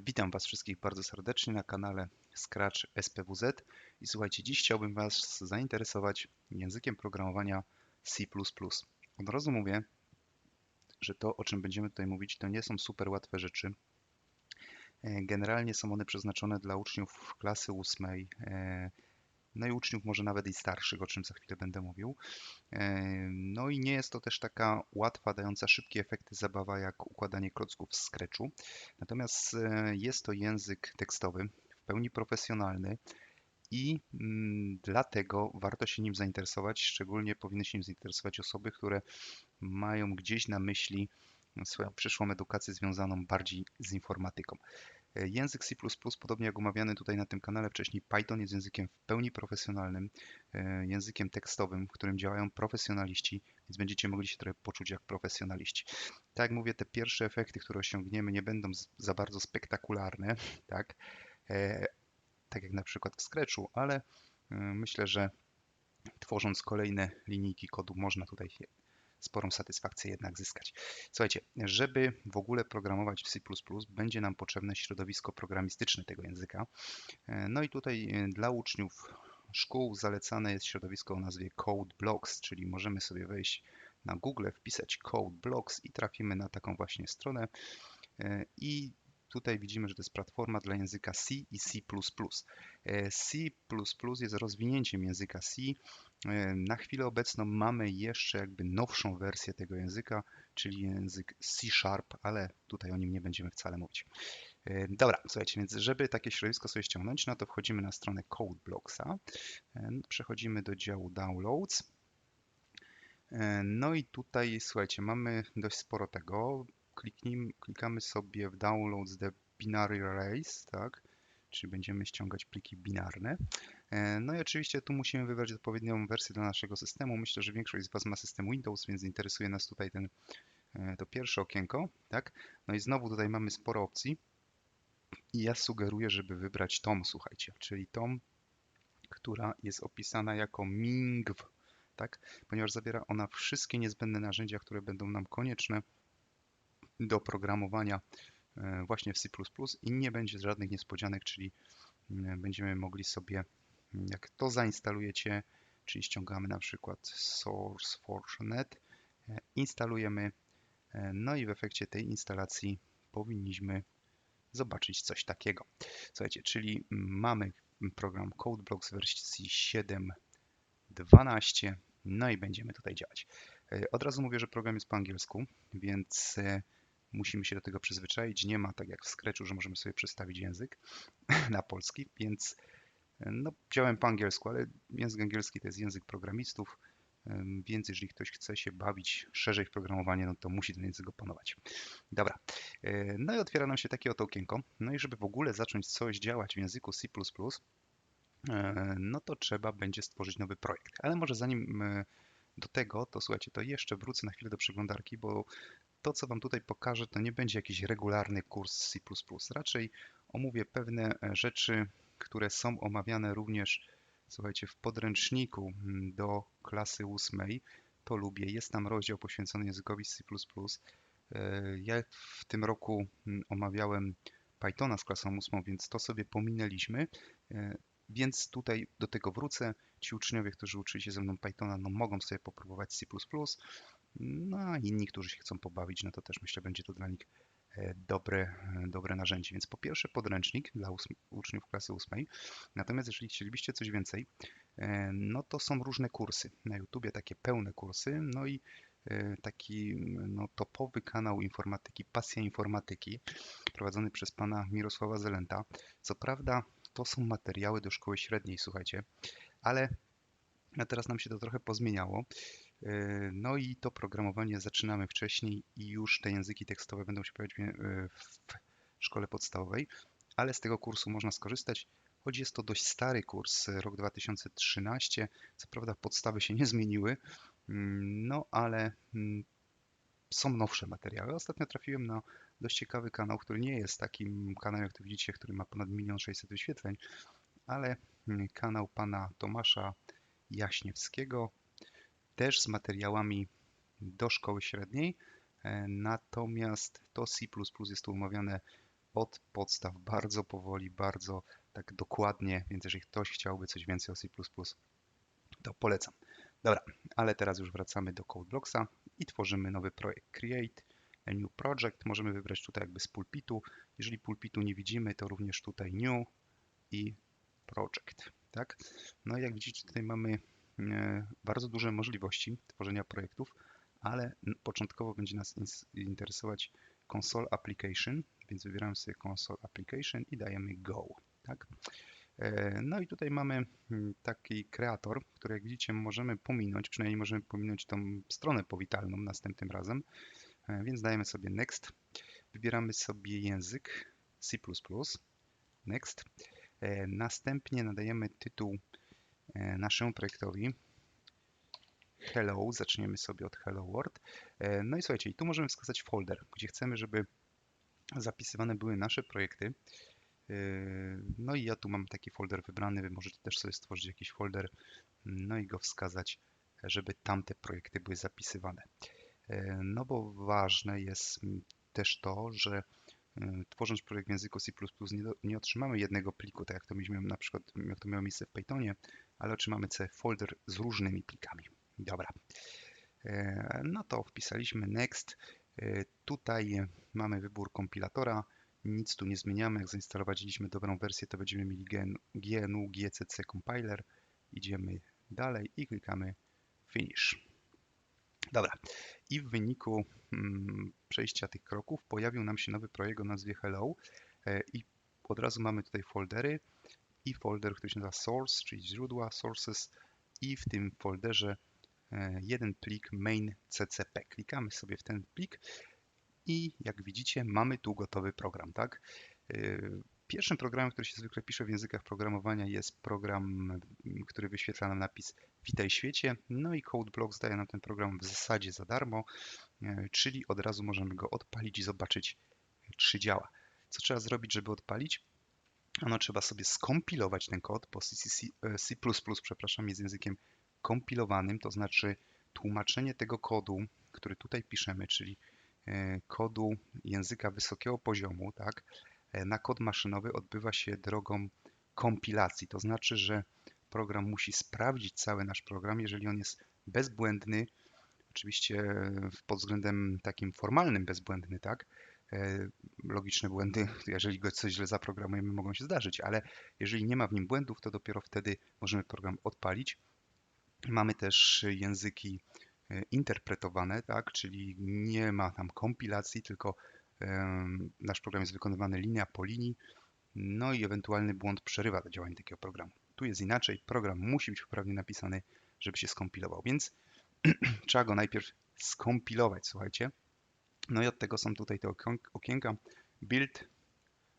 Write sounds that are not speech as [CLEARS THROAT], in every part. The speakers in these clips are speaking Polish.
Witam Was wszystkich bardzo serdecznie na kanale Scratch SPWZ i słuchajcie, dziś chciałbym Was zainteresować językiem programowania C++. Od razu mówię, że to o czym będziemy tutaj mówić to nie są super łatwe rzeczy. E, generalnie są one przeznaczone dla uczniów klasy ósmej, e, no i uczniów może nawet i starszych, o czym za chwilę będę mówił. No i nie jest to też taka łatwa, dająca szybkie efekty zabawa jak układanie klocków w Scratchu. Natomiast e, jest to język tekstowy, w pełni profesjonalny i mm, dlatego warto się nim zainteresować. Szczególnie powinny się nim zainteresować osoby, które mają gdzieś na myśli swoją przyszłą edukację związaną bardziej z informatyką. E, język C++, podobnie jak omawiany tutaj na tym kanale wcześniej, Python jest językiem w pełni profesjonalnym, e, językiem tekstowym, w którym działają profesjonaliści, więc będziecie mogli się trochę poczuć jak profesjonaliści. Tak jak mówię, te pierwsze efekty, które osiągniemy, nie będą za bardzo spektakularne, [LAUGHS] tak, e, tak jak na przykład w Scratchu, ale myślę, że tworząc kolejne linijki kodu można tutaj sporą satysfakcję jednak zyskać. Słuchajcie, żeby w ogóle programować w C++, będzie nam potrzebne środowisko programistyczne tego języka. E, no i tutaj e, dla uczniów szkół zalecane jest środowisko o nazwie Code Blocks, czyli możemy sobie wejść na Google, wpisać Code Blocks i trafimy na taką właśnie stronę. E, I tutaj widzimy, że to jest platforma dla języka C i C++. C++ jest rozwinięciem języka C na chwilę obecną mamy jeszcze jakby nowszą wersję tego języka, czyli język C Sharp, ale tutaj o nim nie będziemy wcale mówić. E, dobra, słuchajcie, więc żeby takie środowisko sobie ściągnąć, no to wchodzimy na stronę CodeBlocksa, e, przechodzimy do działu Downloads. No i tutaj, słuchajcie, mamy dość sporo tego. Kliknijmy, klikamy sobie w Downloads the Binary Arrays, tak? Czyli będziemy ściągać pliki binarne. E, no i oczywiście tu musimy wybrać odpowiednią wersję dla naszego systemu. Myślę, że większość z Was ma system Windows, więc interesuje nas tutaj ten, e, to pierwsze okienko. Tak? No i znowu tutaj mamy sporo opcji. I ja sugeruję, żeby wybrać tom, słuchajcie, czyli tom, która jest opisana jako MINGW, tak? ponieważ zawiera ona wszystkie niezbędne narzędzia, które będą nam konieczne do programowania e, właśnie w C++ i nie będzie żadnych niespodzianek, czyli będziemy mogli sobie jak to zainstalujecie, czyli ściągamy na przykład SourceForge.net, e, instalujemy, e, no i w efekcie tej instalacji powinniśmy zobaczyć coś takiego. Słuchajcie, czyli mamy program CodeBlocks wersji 7.12, no i będziemy tutaj działać. E, od razu mówię, że program jest po angielsku, więc musimy się do tego przyzwyczaić. Nie ma tak jak w Scratchu, że możemy sobie przestawić język [CLEARS THROAT] na polski, więc no, działałem po angielsku, ale język angielski to jest język programistów, więc jeżeli ktoś chce się bawić szerzej w programowanie, no to musi ten język opanować. Dobra, e, no i otwiera nam się takie oto okienko. No i żeby w ogóle zacząć coś działać w języku C++, e, no to trzeba będzie stworzyć nowy projekt. Ale może zanim e, do tego, to słuchajcie, to jeszcze wrócę na chwilę do przeglądarki, bo to, co Wam tutaj pokażę, to nie będzie jakiś regularny kurs C++. Raczej omówię pewne rzeczy, które są omawiane również, słuchajcie, w podręczniku mm, do klasy ósmej. To lubię. Jest tam rozdział poświęcony językowi C++. E, ja w tym roku mm, omawiałem Pythona z klasą ósmą, więc to sobie pominęliśmy. E, więc tutaj do tego wrócę. Ci uczniowie, którzy uczyli się ze mną Pythona, no mogą sobie popróbować C++. No a inni, którzy się chcą pobawić, no to też myślę, będzie to dla nich dobre, e, dobre narzędzie. Więc po pierwsze podręcznik dla uczniów klasy ósmej. Natomiast jeżeli chcielibyście coś więcej, e, no to są różne kursy na YouTubie, takie pełne kursy, no i taki no, topowy kanał informatyki, Pasja Informatyki, prowadzony przez pana Mirosława Zelenta. Co prawda to są materiały do szkoły średniej, słuchajcie, ale a teraz nam się to trochę pozmieniało E, no i to programowanie zaczynamy wcześniej i już te języki tekstowe będą się pojawiać e, w szkole podstawowej, ale z tego kursu można skorzystać, choć jest to dość stary kurs, rok 2013. Co prawda podstawy się nie zmieniły, mm, no ale mm, są nowsze materiały. Ostatnio trafiłem na dość ciekawy kanał, który nie jest takim kanałem, jak tu widzicie, który ma ponad 1 600 wyświetleń, ale mm, kanał pana Tomasza Jaśniewskiego, też z materiałami do szkoły średniej, e, natomiast to C++ jest tu omawiane od podstaw, bardzo powoli, bardzo tak dokładnie, więc jeżeli ktoś chciałby coś więcej o C++, to polecam. Dobra, ale teraz już wracamy do CodeBlocksa i tworzymy nowy projekt Create a New Project. Możemy wybrać tutaj jakby z pulpitu. Jeżeli pulpitu nie widzimy, to również tutaj New i Project. Tak? No jak widzicie, tutaj mamy e, bardzo duże możliwości tworzenia projektów, ale początkowo będzie nas interesować Console Application, więc wybieramy sobie Console Application i dajemy Go. Tak? E, no i tutaj mamy mm, taki kreator, który jak widzicie możemy pominąć, przynajmniej możemy pominąć tą stronę powitalną następnym razem, e, więc dajemy sobie Next. Wybieramy sobie język C++, Next. E, następnie nadajemy tytuł naszemu projektowi. Hello, zaczniemy sobie od Hello World. No i słuchajcie, tu możemy wskazać folder, gdzie chcemy, żeby zapisywane były nasze projekty. No i ja tu mam taki folder wybrany, wy możecie też sobie stworzyć jakiś folder, no i go wskazać, żeby tamte projekty były zapisywane. No bo ważne jest też to, że tworząc projekt w języku C++ nie, do, nie otrzymamy jednego pliku, tak jak to mieliśmy na przykład, jak to miało miejsce w Pythonie, ale otrzymamy sobie folder z różnymi plikami. Dobra. No to wpisaliśmy next. Tutaj mamy wybór kompilatora. Nic tu nie zmieniamy. Jak zainstalowaliśmy dobrą wersję, to będziemy mieli GNU GCC compiler. Idziemy dalej i klikamy Finish. Dobra. I w wyniku mm, przejścia tych kroków pojawił nam się nowy projekt o nazwie Hello e, i od razu mamy tutaj foldery i folder, który się nazywa Source, czyli źródła, Sources i w tym folderze e, jeden plik main ccp. Klikamy sobie w ten plik i jak widzicie mamy tu gotowy program, tak? Pierwszym programem, który się zwykle pisze w językach programowania jest program, który wyświetla nam napis Witaj świecie, no i CodeBlocks daje nam ten program w zasadzie za darmo, y, czyli od razu możemy go odpalić i zobaczyć, czy działa. Co trzeba zrobić, żeby odpalić? Ano trzeba sobie skompilować ten kod, bo C, C++, przepraszam, jest językiem kompilowanym, to znaczy tłumaczenie tego kodu, który tutaj piszemy, czyli E, kodu języka wysokiego poziomu, tak, e, na kod maszynowy odbywa się drogą kompilacji. To znaczy, że program musi sprawdzić cały nasz program, jeżeli on jest bezbłędny, oczywiście pod względem takim formalnym bezbłędny, tak, e, logiczne błędy, [LAUGHS] jeżeli go coś źle zaprogramujemy, mogą się zdarzyć, ale jeżeli nie ma w nim błędów, to dopiero wtedy możemy program odpalić. Mamy też języki E, interpretowane, tak, czyli nie ma tam kompilacji, tylko nasz program jest wykonywany linia po linii, no i ewentualny błąd przerywa działanie takiego programu. Tu jest inaczej, program musi być poprawnie napisany, żeby się skompilował, więc [CLEARS THROAT] trzeba go najpierw skompilować, słuchajcie. No i od tego są tutaj te okienka build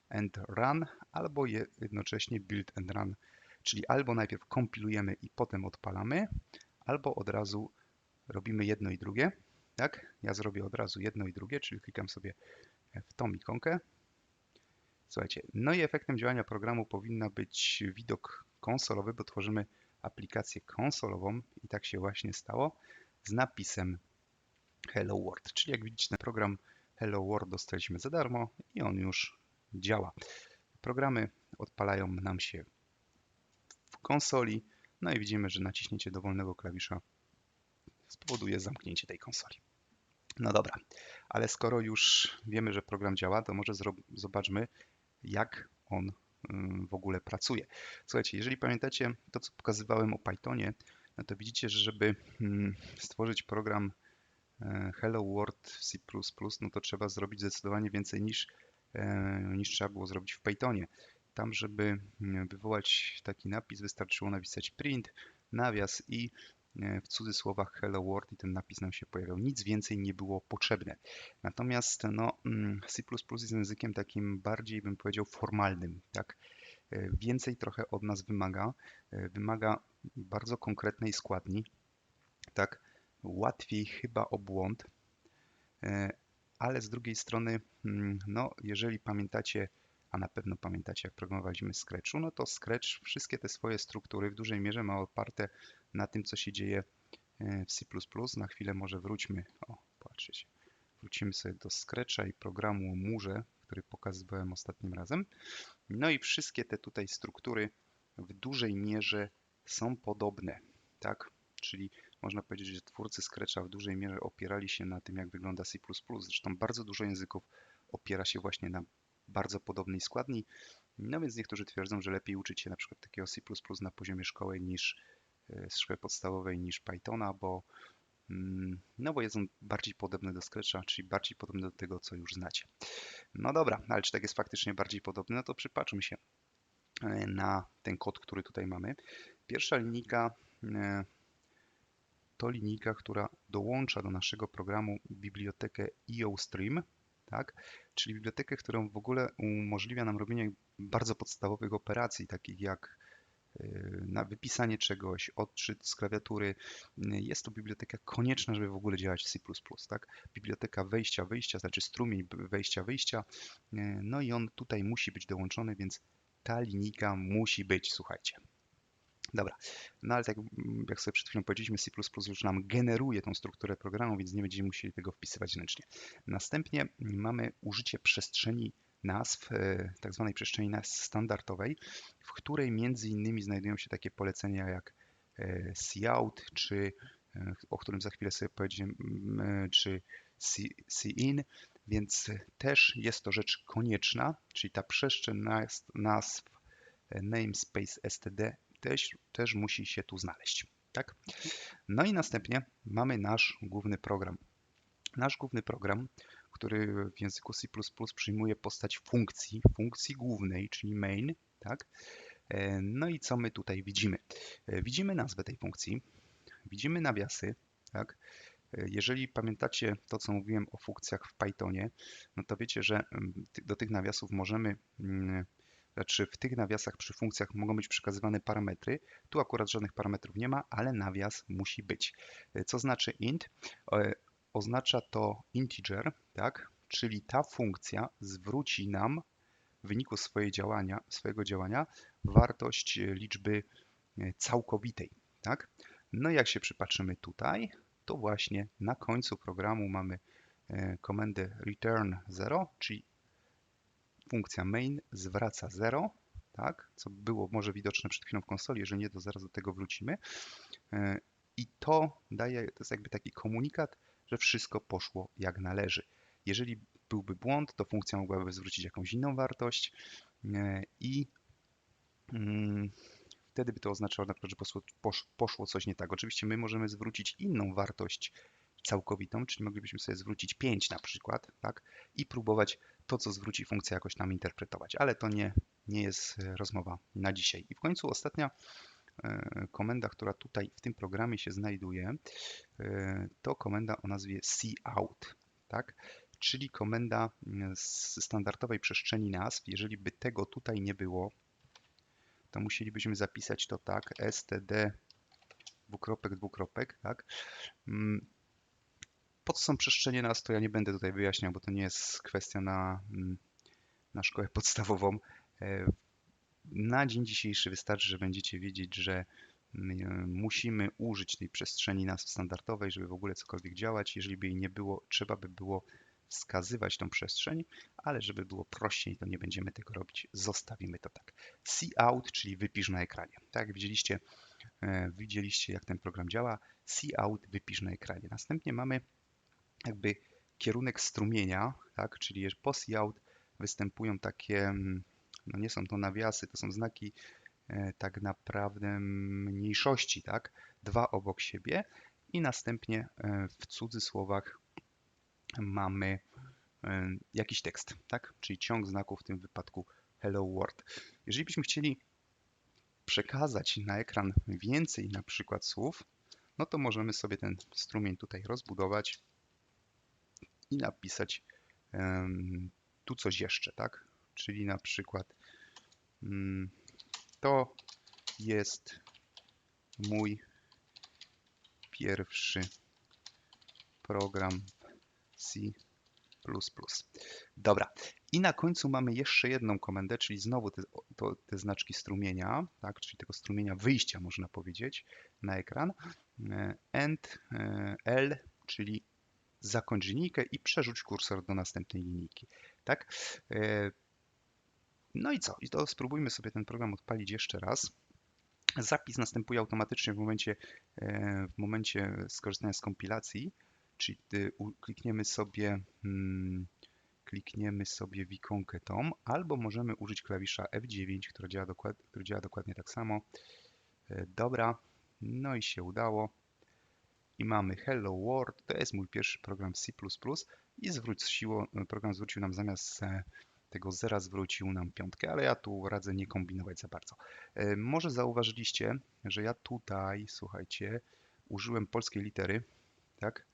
and run, albo jednocześnie build and run, czyli albo najpierw kompilujemy i potem odpalamy, albo od razu robimy jedno i drugie. Tak? Ja zrobię od razu jedno i drugie, czyli klikam sobie w tą ikonkę. Słuchajcie, no i efektem działania programu powinna być widok konsolowy, bo tworzymy aplikację konsolową i tak się właśnie stało z napisem Hello World. Czyli jak widzicie, ten program Hello World dostaliśmy za darmo i on już działa. Programy odpalają nam się w konsoli, no i widzimy, że naciśnięcie dowolnego klawisza spowoduje zamknięcie tej konsoli. No dobra, ale skoro już wiemy, że program działa, to może zobaczmy, jak on w ogóle pracuje. Słuchajcie, jeżeli pamiętacie to, co pokazywałem o Pythonie, no to widzicie, że żeby stworzyć program e, Hello World w C++, no to trzeba zrobić zdecydowanie więcej niż, e, niż trzeba było zrobić w Pythonie. Tam, żeby wywołać taki napis, wystarczyło napisać print, nawias i w cudzysłowach Hello World i ten napis nam się pojawiał. Nic więcej nie było potrzebne. Natomiast no, mm, C++ jest językiem takim bardziej, bym powiedział, formalnym. Tak? E, więcej trochę od nas wymaga. E, wymaga bardzo konkretnej składni. Tak? Łatwiej chyba o błąd, ale z drugiej strony, mm, no, jeżeli pamiętacie, a na pewno pamiętacie, jak programowaliśmy Scratchu, no to Scratch wszystkie te swoje struktury w dużej mierze ma oparte na tym, co się dzieje e, w C++. Na chwilę może wróćmy, o, patrzcie, Wrócimy sobie do Scratcha i programu o murze, który pokazywałem ostatnim razem. No i wszystkie te tutaj struktury w dużej mierze są podobne, tak? Czyli można powiedzieć, że twórcy Scratcha w dużej mierze opierali się na tym, jak wygląda C++. Zresztą bardzo dużo języków opiera się właśnie na bardzo podobnej składni. No więc niektórzy twierdzą, że lepiej uczyć się na przykład takiego C++ na poziomie szkoły niż e, szkoły podstawowej niż Pythona, bo mm, no bo jest on bardziej podobny do Scratcha, czyli bardziej podobny do tego, co już znacie. No dobra, ale czy tak jest faktycznie bardziej podobny? No to przypatrzmy się e, na ten kod, który tutaj mamy. Pierwsza linijka e, to linijka, która dołącza do naszego programu bibliotekę EOStream, tak? czyli bibliotekę, która w ogóle umożliwia nam robienie bardzo podstawowych operacji, takich jak na wypisanie czegoś, odczyt z klawiatury. Jest to biblioteka konieczna, żeby w ogóle działać w C++. Tak? Biblioteka wejścia, wyjścia, znaczy strumień wejścia, wyjścia. Y, no i on tutaj musi być dołączony, więc ta linijka musi być, słuchajcie. Dobra, no ale tak jak sobie przed chwilą powiedzieliśmy, C++ już nam generuje tą strukturę programu, więc nie będziemy musieli tego wpisywać ręcznie. Następnie mamy użycie przestrzeni nazw, e, tak zwanej przestrzeni standardowej, w której między innymi znajdują się takie polecenia jak e, cout, czy e, o którym za chwilę sobie powiedziałem, czy cin, więc też jest to rzecz konieczna, czyli ta przestrzeń nazw namespace std też, też musi się tu znaleźć. Tak? No i następnie mamy nasz główny program. Nasz główny program, który w języku C++ przyjmuje postać funkcji, funkcji głównej, czyli main, tak? E, no i co my tutaj widzimy? E, widzimy nazwę tej funkcji, widzimy nawiasy, tak? E, jeżeli pamiętacie to, co mówiłem o funkcjach w Pythonie, no to wiecie, że mm, do tych nawiasów możemy mm, znaczy w tych nawiasach przy funkcjach mogą być przekazywane parametry. Tu akurat żadnych parametrów nie ma, ale nawias musi być. Co znaczy int? E, oznacza to integer, tak? Czyli ta funkcja zwróci nam w wyniku swojej działania, swojego działania wartość e, liczby całkowitej, tak? No i jak się przypatrzymy tutaj, to właśnie na końcu programu mamy komendę return 0, czyli funkcja main zwraca 0, tak, co było może widoczne przed chwilą w konsoli, jeżeli nie, to zaraz do tego wrócimy. E, I to daje, to jest jakby taki komunikat, że wszystko poszło jak należy. Jeżeli byłby błąd, to funkcja mogłaby zwrócić jakąś inną wartość e, i mm, wtedy by to oznaczało na przykład, że poszło, coś nie tak. Oczywiście my możemy zwrócić inną wartość całkowitą, czyli moglibyśmy sobie zwrócić 5 na przykład, tak, i próbować to, co zwróci funkcja, jakoś tam interpretować, ale to nie, nie jest e, rozmowa na dzisiaj. I w końcu ostatnia komenda, która tutaj w tym programie się znajduje, e, to komenda o nazwie cout, tak? czyli komenda z standardowej przestrzeni nazw. Jeżeli by tego tutaj nie było, to musielibyśmy zapisać to tak, std dwukropek, dwukropek, tak? Mm, po co są przestrzenie nas, to ja nie będę tutaj wyjaśniał, bo to nie jest kwestia na, mm, na szkołę podstawową. E, na dzień dzisiejszy wystarczy, że będziecie wiedzieć, że mm, musimy użyć tej przestrzeni nazw standardowej, żeby w ogóle cokolwiek działać. Jeżeli by jej nie było, trzeba by było wskazywać tą przestrzeń, ale żeby było prościej, to nie będziemy tego robić. Zostawimy to tak. Cout, czyli wypisz na ekranie. Tak jak widzieliście, e, widzieliście jak ten program działa. Cout, wypisz na ekranie. Następnie mamy jakby kierunek strumienia, tak? czyli po out występują takie, mm, no nie są to nawiasy, to są znaki e, tak naprawdę mniejszości, tak? dwa obok siebie i następnie e, w cudzysłowach mamy e, jakiś tekst, tak? czyli ciąg znaków, w tym wypadku Hello World. Jeżeli byśmy chcieli przekazać na ekran więcej na przykład słów, no to możemy sobie ten strumień tutaj rozbudować i napisać tu coś jeszcze, tak? Czyli na przykład mm, to jest mój pierwszy program C++. Dobra, i na końcu mamy jeszcze jedną komendę, czyli znowu te, to, te znaczki strumienia, tak, czyli tego strumienia wyjścia można powiedzieć na ekran. E, end L, czyli zakończ linijkę i przerzuć kursor do następnej linijki. Tak? No i co? I to spróbujmy sobie ten program odpalić jeszcze raz. Zapis następuje automatycznie w momencie, e, w momencie skorzystania z kompilacji, czyli klikniemy sobie, hmm, klikniemy sobie w ikonkę tą, albo możemy użyć klawisza F9, który działa, dokład, który działa dokładnie tak samo. E, dobra, no i się udało. I mamy Hello World, to jest mój pierwszy program C++ i zwróciło, program zwrócił nam zamiast e, tego zera zwrócił nam piątkę, ale ja tu radzę nie kombinować za bardzo. E, może zauważyliście, że ja tutaj, słuchajcie, użyłem polskiej litery, tak?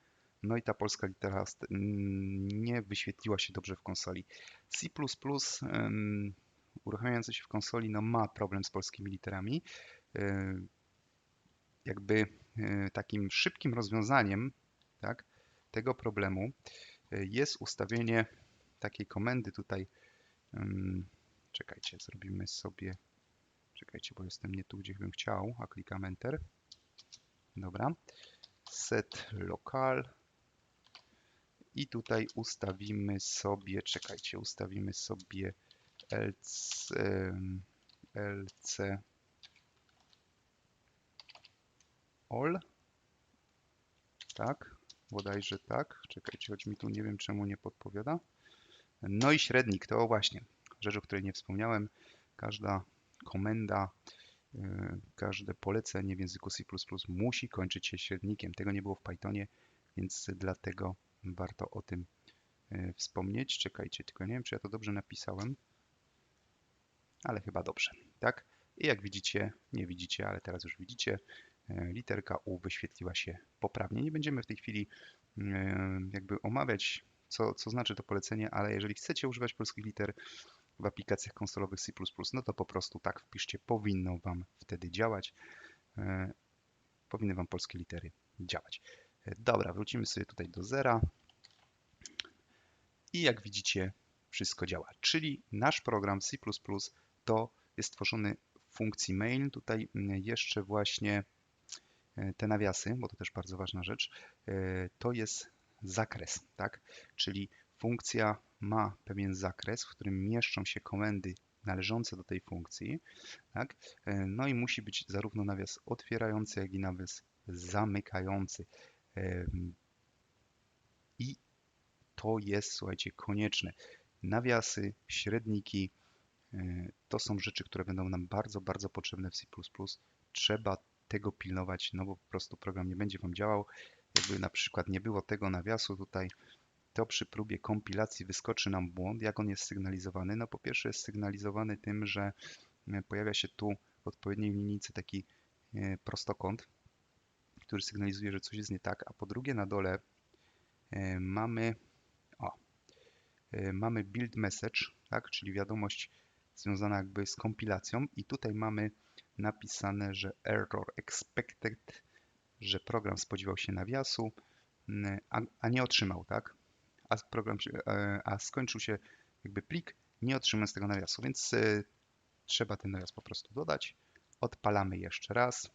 No i ta polska litera nie wyświetliła się dobrze w konsoli. C++ um, uruchamiający się w konsoli no ma problem z polskimi literami. E, jakby e, takim szybkim rozwiązaniem tak, tego problemu jest ustawienie takiej komendy tutaj Czekajcie, zrobimy sobie. Czekajcie, bo jestem nie tu, gdzie bym chciał, a klikam Enter. Dobra. Set local. I tutaj ustawimy sobie, czekajcie, ustawimy sobie LC, LC all. Tak, bodajże tak. Czekajcie, choć mi tu nie wiem czemu nie podpowiada. No i średnik to właśnie rzecz, o której nie wspomniałem. Każda komenda, y, każde polecenie w języku C++ musi kończyć się średnikiem. Tego nie było w Pythonie, więc dlatego warto o tym y, wspomnieć. Czekajcie, tylko nie wiem, czy ja to dobrze napisałem, ale chyba dobrze, tak? I jak widzicie, nie widzicie, ale teraz już widzicie, y, literka U wyświetliła się poprawnie. Nie będziemy w tej chwili jakby omawiać co, co znaczy to polecenie, ale jeżeli chcecie używać polskich liter w aplikacjach konsolowych C++, no to po prostu tak wpiszcie, powinno Wam wtedy działać. E, powinny Wam polskie litery działać. E, dobra, wrócimy sobie tutaj do zera. I jak widzicie, wszystko działa. Czyli nasz program C++ to jest stworzony w funkcji main. Tutaj mm, jeszcze właśnie e, te nawiasy, bo to też bardzo ważna rzecz, to jest zakres, tak? Czyli funkcja ma pewien zakres, w którym mieszczą się komendy należące do tej funkcji, tak? E, no i musi być zarówno nawias otwierający, jak i nawias zamykający. I to jest, słuchajcie, konieczne. Nawiasy, średniki e, to są rzeczy, które będą nam bardzo, bardzo potrzebne w C++. Trzeba tego pilnować, no bo po prostu program nie będzie Wam działał jakby na przykład nie było tego nawiasu tutaj, to przy próbie kompilacji wyskoczy nam błąd. Jak on jest sygnalizowany? No po pierwsze jest sygnalizowany tym, że e, pojawia się tu w odpowiedniej linijce taki e, prostokąt, który sygnalizuje, że coś jest nie tak, a po drugie na dole e, mamy o, mamy build message, tak, czyli wiadomość związana jakby z kompilacją i tutaj mamy napisane, że error expected że program spodziewał się nawiasu, mm, a, a nie otrzymał, tak? A, program, e, a skończył się jakby plik, nie otrzymał z tego nawiasu, więc y, trzeba ten nawias po prostu dodać. Odpalamy jeszcze raz.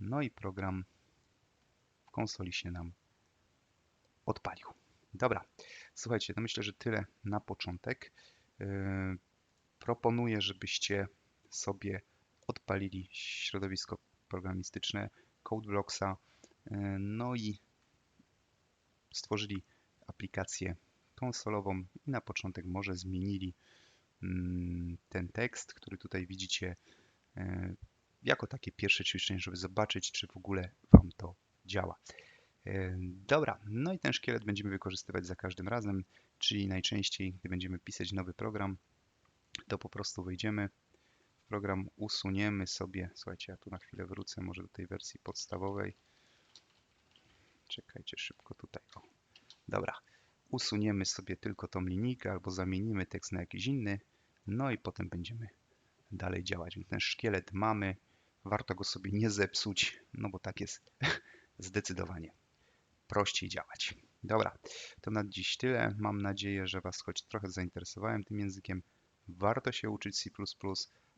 No i program w konsoli się nam odpalił. Dobra, słuchajcie, to myślę, że tyle na początek. Yy, proponuję, żebyście sobie odpalili środowisko programistyczne CodeBlocksa, e, no i stworzyli aplikację konsolową i na początek może zmienili mm, ten tekst, który tutaj widzicie e, jako takie pierwsze ćwiczenie, żeby zobaczyć, czy w ogóle Wam to działa. E, dobra, no i ten szkielet będziemy wykorzystywać za każdym razem, czyli najczęściej, gdy będziemy pisać nowy program, to po prostu wejdziemy program usuniemy sobie, słuchajcie, ja tu na chwilę wrócę może do tej wersji podstawowej. Czekajcie szybko tutaj. O. Dobra, usuniemy sobie tylko tą linijkę albo zamienimy tekst na jakiś inny, no i potem będziemy dalej działać. Ten szkielet mamy, warto go sobie nie zepsuć, no bo tak jest [LAUGHS] zdecydowanie prościej działać. Dobra, to na dziś tyle. Mam nadzieję, że Was choć trochę zainteresowałem tym językiem. Warto się uczyć C++.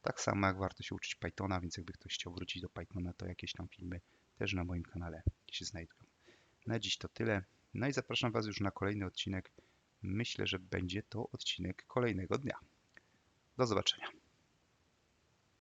Tak samo jak warto się uczyć Pythona, więc jakby ktoś chciał wrócić do Pythona, to jakieś tam filmy też na moim kanale się znajdują. Na dziś to tyle. No i zapraszam Was już na kolejny odcinek. Myślę, że będzie to odcinek kolejnego dnia. Do zobaczenia.